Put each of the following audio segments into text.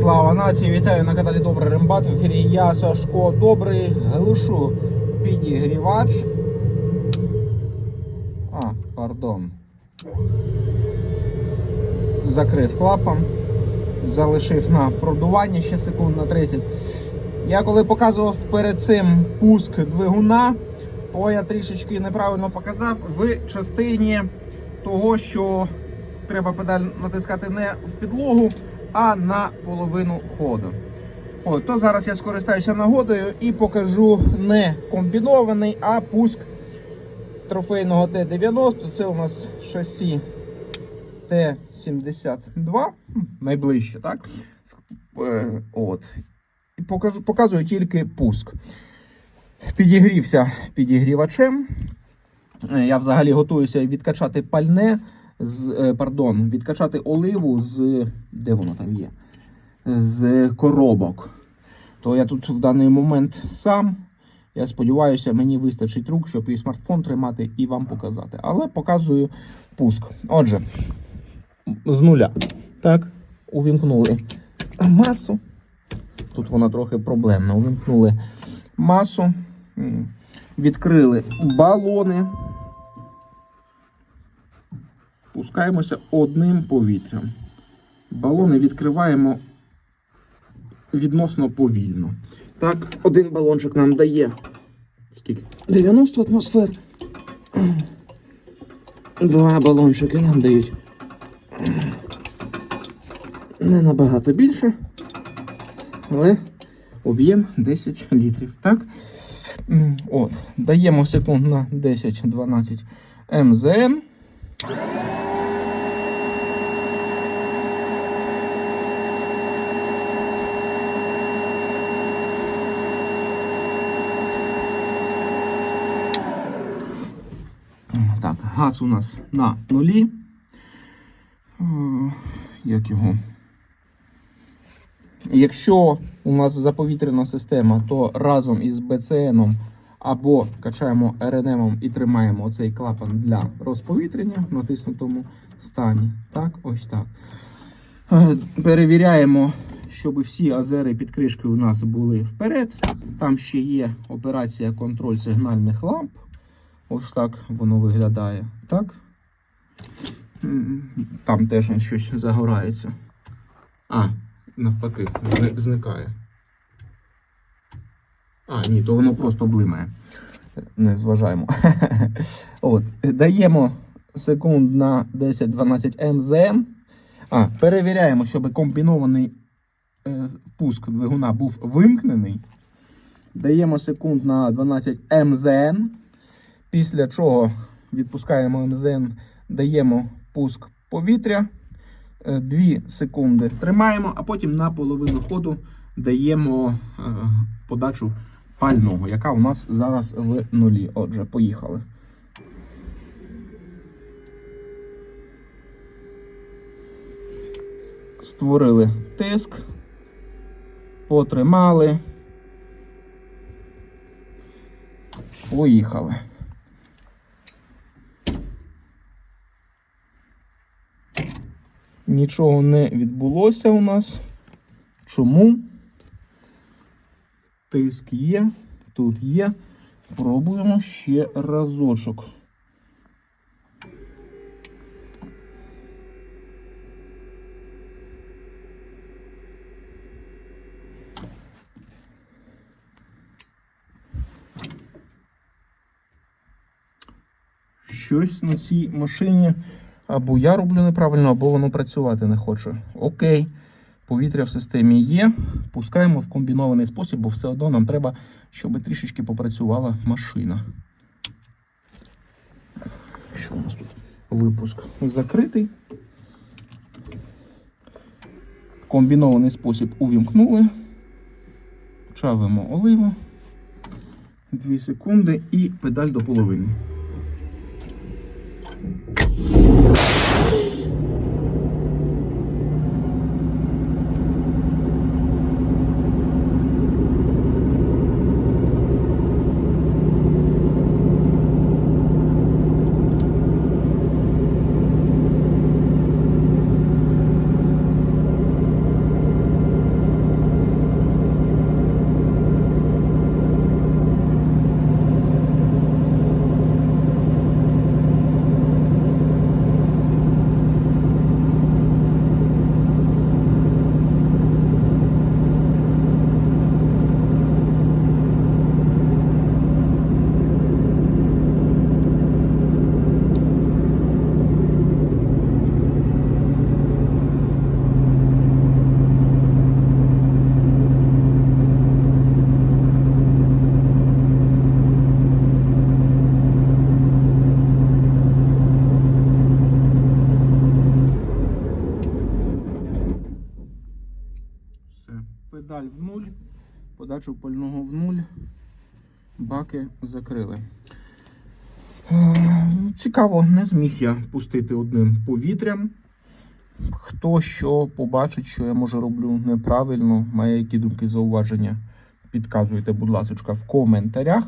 Слава нації! Вітаю на каналі Добрий Рембат. В ефірі я, Сашко Добрий, глушу підігрівач. А, пардон. Закрив клапан. Залишив на продування ще секунд на 30. Я коли показував перед цим пуск двигуна, то я трішечки неправильно показав в частині того, що треба педаль натискати не в підлогу, а на половину ходу. От, то зараз я скористаюся нагодою і покажу не комбінований, а пуск трофейного Т-90. Це у нас шасі Т-72, найближче, так? Е, От. І покажу, показую тільки пуск. Підігрівся підігрівачем. Е, Я взагалі готуюся відкачати пальне з, е, пардон, відкачати оливу з. Де воно там є? З коробок. То я тут в даний момент сам. Я сподіваюся, мені вистачить рук, щоб і смартфон тримати, і вам показати. Але показую пуск. Отже, з нуля. Так, увімкнули масу. Тут вона трохи проблемна. Увімкнули масу, відкрили балони. Пускаємося одним повітрям. Балони відкриваємо відносно повільно. Так, один балончик нам дає. Скільки? 90 атмосфер. Два балончики нам дають. Не набагато більше. Але об'єм 10 літрів. Так? От. Даємо секунд на 10-12 МЗН. Так, газ у нас на нулі. Е, Як його? Якщо у нас заповітряна система, то разом із БЦНом або качаємо РНМом і тримаємо оцей клапан для розповітрення в натиснутому стані. Так, ось так. Е, Перевіряємо, щоб всі азери під кришкою у нас були вперед. Там ще є операція контроль сигнальних ламп. Ось так воно виглядає. Так? Там теж щось загорається. А, навпаки, зникає. А, ні, то воно просто блимає. Не зважаємо. От, даємо секунд на 10-12 МЗН. А, перевіряємо, щоб комбінований е, пуск двигуна був вимкнений. Даємо секунд на 12 МЗН. Після чого відпускаємо МЗН, даємо пуск повітря. 2 секунди тримаємо, а потім на половину ходу даємо е, подачу пального, яка у нас зараз в нулі. Отже, поїхали. Створили тиск, потримали. Поїхали. Нічого не відбулося у нас. Чому? Тиск є, тут є. Пробуємо ще разочок. Щось на цій машині або я роблю неправильно, або воно працювати не хоче. Окей. Повітря в системі є. Пускаємо в комбінований спосіб, бо все одно нам треба, щоб трішечки попрацювала машина. Що у нас тут? Випуск закритий. Комбінований спосіб увімкнули. Чавимо оливу. 2 секунди і педаль до половини. Педаль в нуль, подачу пального в нуль, баки закрили. Е, Цікаво, не зміг я пустити одним повітрям. Хто що побачить, що я може роблю неправильно, має які думки зауваження, підказуйте, будь ласка, в коментарях.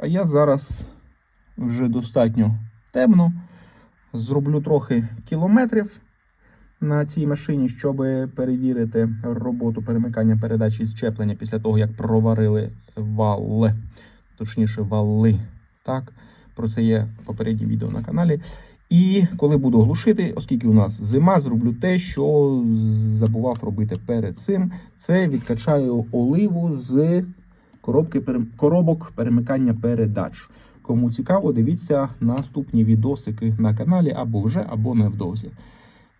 А я зараз вже достатньо темно. Зроблю трохи кілометрів на цій машині, щоб перевірити роботу перемикання передач і щеплення після того, як проварили вал, точніше, вали. Так, про це є попереднє відео на каналі. І коли буду глушити, оскільки у нас зима, зроблю те, що забував робити перед цим. Це відкачаю оливу з коробки, коробок перемикання передач. Кому цікаво, дивіться наступні відосики на каналі або вже, або невдовзі.